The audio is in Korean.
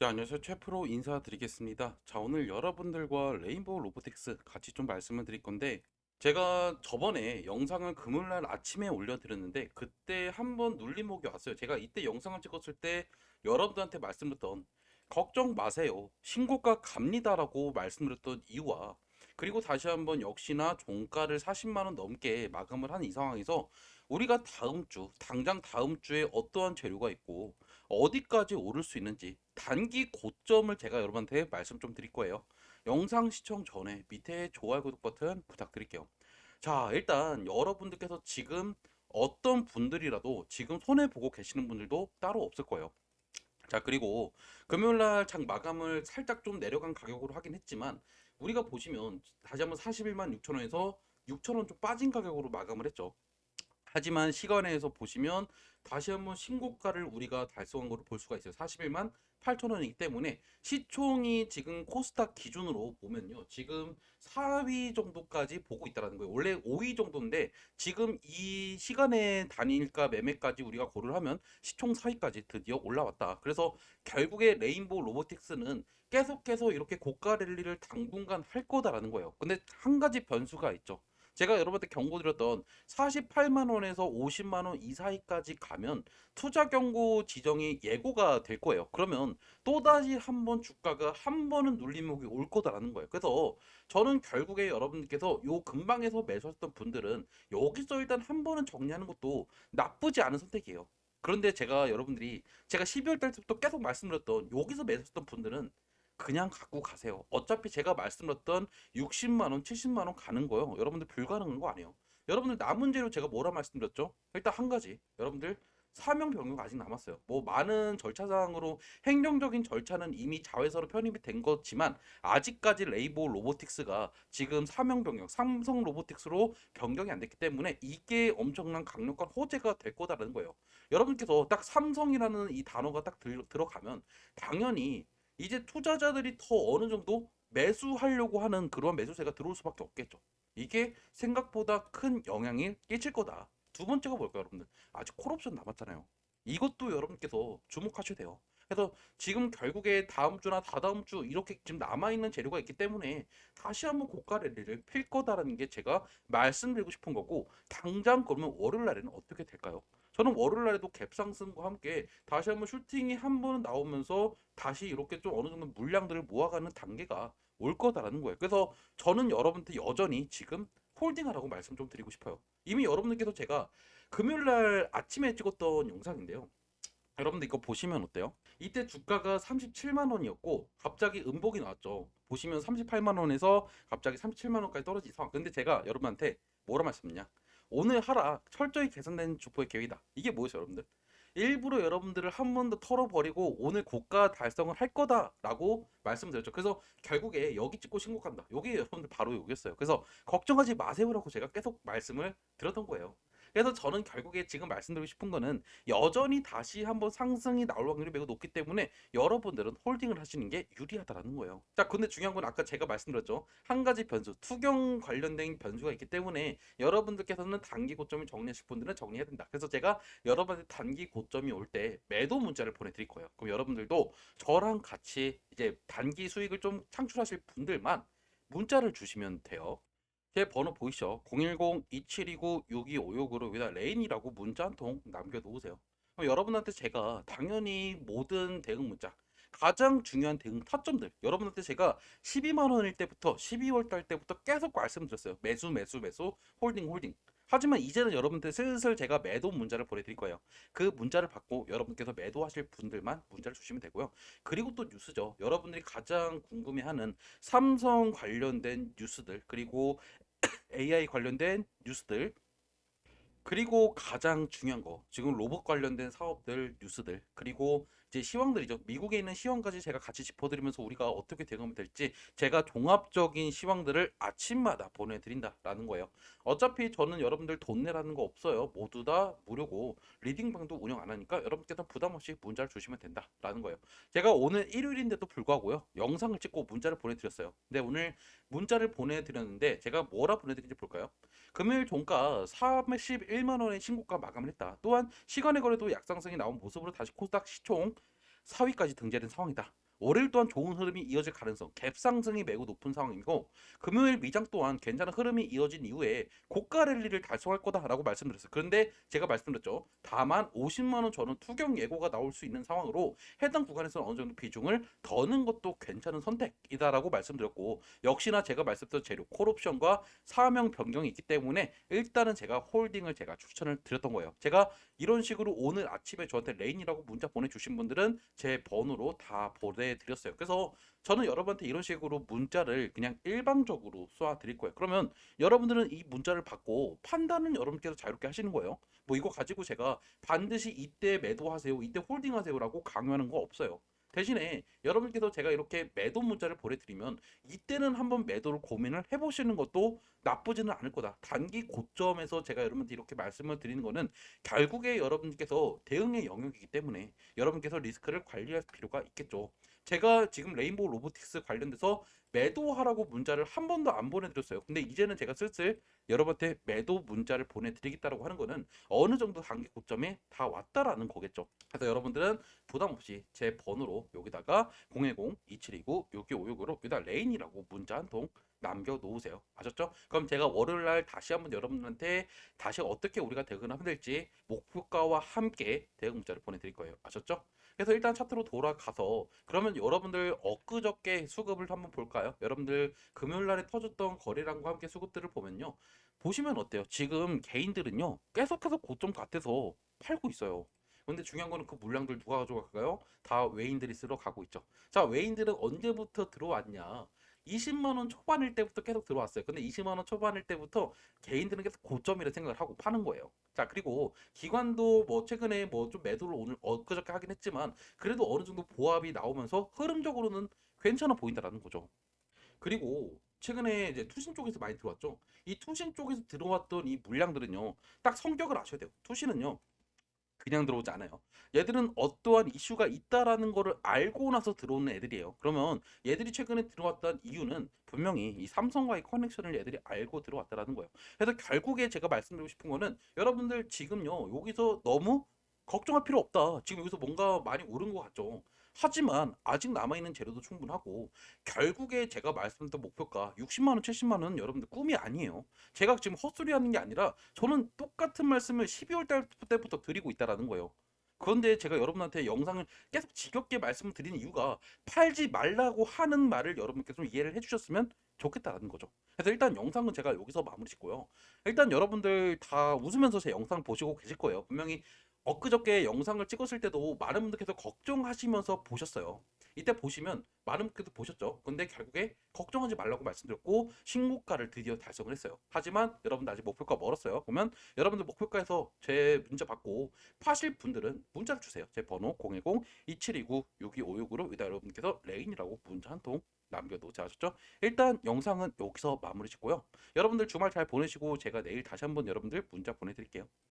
네, 안녕하세요. 최프로 인사드리겠습니다. 자, 오늘 여러분들과 레인보우 로보틱스 같이 좀 말씀을 드릴 건데, 제가 저번에 영상을 금요일날 아침에 올려드렸는데, 그때 한번 눌림목이 왔어요. 제가 이때 영상을 찍었을 때 여러분들한테 말씀드렸던, 걱정 마세요. 신고가 갑니다라고 말씀드렸던 이유와, 그리고 다시 한번 역시나 종가를 40만원 넘게 마감을 한 이 상황에서, 우리가 다음 주, 당장 다음 주에 어떠한 재료가 있고, 어디까지 오를 수 있는지 단기 고점을 제가 여러분한테 말씀 좀 드릴 거예요. 영상 시청 전에 밑에 좋아요 구독 버튼 부탁드릴게요. 자, 일단 여러분들께서 지금 어떤 분들이라도 지금 손해 보고 계시는 분들도 따로 없을 거예요. 자, 그리고 금요일 날 장 마감을 살짝 좀 내려간 가격으로 하긴 했지만 우리가 보시면 다시 한번 41만 6천 원에서 6천 원 좀 빠진 가격으로 마감을 했죠. 하지만 시간에서 보시면 다시 한번 신고가를 우리가 달성한 것을 볼 수가 있어요. 41만 8천 원이기 때문에 시총이 지금 코스닥 기준으로 보면요. 지금 4위 정도까지 보고 있다는 거예요. 원래 5위 정도인데 지금 이 시간의 단일가 매매까지 우리가 고려를 하면 시총 4위까지 드디어 올라왔다. 그래서 결국에 레인보우 로보틱스는 계속해서 이렇게 고가 랠리를 당분간 할 거다라는 거예요. 근데 한 가지 변수가 있죠. 제가 여러분한테 경고드렸던 48만 원에서 50만 원 이 사이까지 가면 투자 경고 지정이 예고가 될 거예요. 그러면 또 다시 한 번 주가가 한 번은 눌림목이 올 거다라는 거예요. 그래서 저는 결국에 여러분들께서 요 근방에서 매수했던 분들은 여기서 일단 한 번은 정리하는 것도 나쁘지 않은 선택이에요. 그런데 제가 여러분들이 제가 12월 달부터 계속 말씀드렸던 여기서 매수했던 분들은 그냥 갖고 가세요. 어차피 제가 말씀드렸던 60만 원, 70만 원 가는 거요. 여러분들 불가능한 거 아니에요. 여러분들 남은 재료 제가 뭐라 말씀드렸죠? 일단 한 가지. 여러분들 사명 변경 아직 남았어요. 뭐 많은 절차상으로 행정적인 절차는 이미 자회사로 편입이 된 거지만 아직까지 레이보 로보틱스가 지금 사명 변경, 삼성 로보틱스로 변경이 안 됐기 때문에 이게 엄청난 강력한 호재가 될 거다라는 거예요. 여러분께서 딱 삼성이라는 이 단어가 딱 들, 들어가면 당연히 이제 투자자들이 더 어느 정도 매수하려고 하는 그런 매수세가 들어올 수밖에 없겠죠. 이게 생각보다 큰 영향이 끼칠 거다. 두 번째가 뭘까요, 여러분들? 아직 콜옵션 남았잖아요. 이것도 여러분께서 주목하셔야 돼요. 그래서 지금 결국에 다음 주나 다다음 주 이렇게 지금 남아있는 재료가 있기 때문에 다시 한번 고가 랠리를 필 거다라는 게 제가 말씀드리고 싶은 거고 당장 그러면 월요일 날에는 어떻게 될까요? 저는 월요일 날에도 갭 상승과 함께 다시 한번 슈팅이 한번 나오면서 다시 이렇게 좀 어느 정도 물량들을 모아가는 단계가 올 거다라는 거예요. 그래서 저는 여러분한테 여전히 지금 홀딩하라고 말씀 좀 드리고 싶어요. 이미 여러분들께서 제가 금요일 날 아침에 찍었던 영상인데요. 여러분들 이거 보시면 어때요? 이때 주가가 37만 원이었고 갑자기 음복이 나왔죠. 보시면 38만 원에서 갑자기 37만 원까지 상황. 근데 제가 여러분한테 뭐라 말씀드냐? 오늘 하락 철저히 개선된 주포의 계획이다. 이게 뭐였어요, 여러분들? 일부러 여러분들을 한 번 더 털어버리고 오늘 고가 달성을 할 거다라고 말씀드렸죠. 그래서 결국에 여기 찍고 신고한다. 여기 여러분들 바로 여기였어요. 그래서 걱정하지 마세요라고 제가 계속 말씀을 드렸던 거예요. 그래서 저는 결국에 지금 말씀드리고 싶은 거는 여전히 다시 한번 상승이 나올 확률이 매우 높기 때문에 여러분들은 홀딩을 하시는 게 유리하다라는 거예요. 자, 근데 중요한 건 아까 제가 말씀드렸죠. 한 가지 변수, 투경 관련된 변수가 있기 때문에 여러분들께서는 단기 고점을 정리하실 분들은 정리해야 된다. 그래서 제가 여러분한테 단기 고점이 올 때 매도 문자를 보내드릴 거예요. 그럼 여러분들도 저랑 같이 이제 단기 수익을 좀 창출하실 분들만 문자를 주시면 돼요. 제 번호 보이시죠? 010-2729-6256으로 여기다 레인이라고 문자 한 통 남겨놓으세요. 여러분한테 제가 당연히 모든 대응 문자 가장 중요한 대응 타점들 여러분한테 제가 12만 원일 때부터 12월 달 때부터 계속 말씀드렸어요. 매수 매수 매수 홀딩 홀딩. 하지만 이제는 여러분들 슬슬 제가 매도 문자를 보내드릴 거예요. 그 문자를 받고 여러분께서 매도하실 분들만 문자를 주시면 되고요. 그리고 또 뉴스죠. 여러분들이 가장 궁금해하는 삼성 관련된 뉴스들 그리고 AI 관련된 뉴스들 그리고 가장 중요한 거 지금 로봇 관련된 사업들 뉴스들 그리고 이제 시황들이죠. 미국에 있는 시황까지 제가 같이 짚어드리면서 우리가 어떻게 대응하면 될지 제가 종합적인 시황들을 아침마다 보내드린다라는 거예요. 어차피 저는 여러분들 돈 내라는 거 없어요. 모두 다 무료고 리딩방도 운영 안 하니까 여러분께서 부담 없이 문자를 주시면 된다라는 거예요. 제가 오늘 일요일인데도 불구하고요 영상을 찍고 문자를 보내드렸어요. 근데 오늘 문자를 보내드렸는데 제가 뭐라 보내드린지 볼까요? 금요일 종가 31만 원의 신고가 마감을 했다. 또한 시간의 거래도 약상승이 나온 모습으로 다시 코스닥 시총 4위까지 등재된 상황이다. 월요일 또한 좋은 흐름이 이어질 가능성, 갭 상승이 매우 높은 상황이고 금요일 미장 또한 괜찮은 흐름이 이어진 이후에 고가 랠리를 달성할 거다라고 말씀드렸어요. 그런데 제가 말씀드렸죠. 다만 50만 원 전후 투경 예고가 나올 수 있는 상황으로 해당 구간에서 어느 정도 비중을 더는 것도 괜찮은 선택이다라고 말씀드렸고 역시나 제가 말씀드렸던 재료 콜옵션과 사명 변경이 있기 때문에 일단은 제가 홀딩을 제가 추천을 드렸던 거예요. 제가 이런 식으로 오늘 아침에 저한테 레인이라고 문자 보내주신 분들은 제 번호로 다 보내 드렸어요. 그래서 저는 여러분한테 이런 식으로 문자를 그냥 일방적으로 쏘아 드릴 거예요. 그러면 여러분들은 이 문자를 받고 판단은 여러분께서 자유롭게 하시는 거예요. 뭐 이거 가지고 제가 반드시 이때 매도하세요, 이때 홀딩하세요라고 강요하는 거 없어요. 대신에 여러분께서 제가 이렇게 매도 문자를 보내드리면 이때는 한번 매도를 고민을 해보시는 것도 나쁘지는 않을 거다. 단기 고점에서 제가 여러분한테 이렇게 말씀을 드리는 거는 결국에 여러분께서 대응의 영역이기 때문에 여러분께서 리스크를 관리할 필요가 있겠죠. 제가 지금 레인보우 로보틱스 관련돼서 매도하라고 문자를 한 번도 안 보내드렸어요. 근데 이제는 제가 슬슬 여러분한테 매도 문자를 보내드리겠다라고 하는 거는 어느 정도 단기 고점에 다 왔다라는 거겠죠. 그래서 여러분들은 부담 없이 제 번호로 여기다가 010-2729-6256으로 여기다 레인이라고 문자 한 통 남겨 놓으세요. 아셨죠? 그럼 제가 월요일 날 다시 한번 여러분한테 다시 어떻게 우리가 대응을 하면 될지 목표가와 함께 대응 문자를 보내드릴 거예요. 아셨죠? 그래서 일단 차트로 돌아가서 그러면 여러분들 엊그저께 수급을 한번 볼까요? 여러분들 금요일 날에 터졌던 거래량과 함께 수급들을 보면요. 보시면 어때요? 지금 개인들은요. 계속해서 고점 같아서 팔고 있어요. 근데 중요한 거는 그 물량들 누가 가져갈까요? 다 외인들이 쓸어 가고 있죠. 자, 외인들은 언제부터 들어왔냐? 20만 원 초반일 때부터 계속 들어왔어요. 근데 20만 원 초반일 때부터 개인들은 계속 고점이라 생각을 하고 파는 거예요. 자, 그리고 기관도 뭐 최근에 뭐 좀 매도를 오늘 엊그저께 하긴 했지만 그래도 어느 정도 보합이 나오면서 흐름적으로는 괜찮아 보인다라는 거죠. 그리고 최근에 이제 투신 쪽에서 많이 들어왔죠. 이 투신 쪽에서 들어왔던 이 물량들은요. 딱 성격을 아셔야 돼요. 투신은요. 그냥 들어오지 않아요. 얘들은 어떠한 이슈가 있다라는 거를 알고 나서 들어오는 애들이에요. 그러면 얘들이 최근에 들어왔던 이유는 분명히 이 삼성과의 커넥션을 얘들이 알고 들어왔다라는 거예요. 그래서 결국에 제가 말씀드리고 싶은 거는 여러분들 지금요 여기서 너무 걱정할 필요 없다. 지금 여기서 뭔가 많이 오른 것 같죠. 하지만 아직 남아있는 재료도 충분하고 결국에 제가 말씀드렸던 목표가 60만 원, 70만원 여러분들 꿈이 아니에요. 제가 지금 헛소리 하는 게 아니라 저는 똑같은 말씀을 12월 달 때부터 드리고 있다라는 거예요. 그런데 제가 여러분한테 영상을 계속 지겹게 말씀을 드리는 이유가 팔지 말라고 하는 말을 여러분께서 좀 이해를 해주셨으면 좋겠다라는 거죠. 그래서 일단 영상은 제가 여기서 마무리 짓고요. 일단 여러분들 다 웃으면서 제 영상 보시고 계실 거예요. 분명히 엊그저께 영상을 찍었을 때도 많은 분들께서 걱정하시면서 보셨어요. 이때 보시면 많은 분들께서 보셨죠. 근데 결국에 걱정하지 말라고 말씀드렸고 신고가를 드디어 달성을 했어요. 하지만 여러분들 아직 목표가 멀었어요. 그러면 여러분들 목표가에서 제 문자 받고 파실 분들은 문자를 주세요. 제 번호 010-2729-6256으로 위다 여러분께서 레인이라고 문자 한 통 남겨놓자 하셨죠? 일단 영상은 여기서 마무리 짓고요. 여러분들 주말 잘 보내시고 제가 내일 다시 한번 여러분들 문자 보내드릴게요.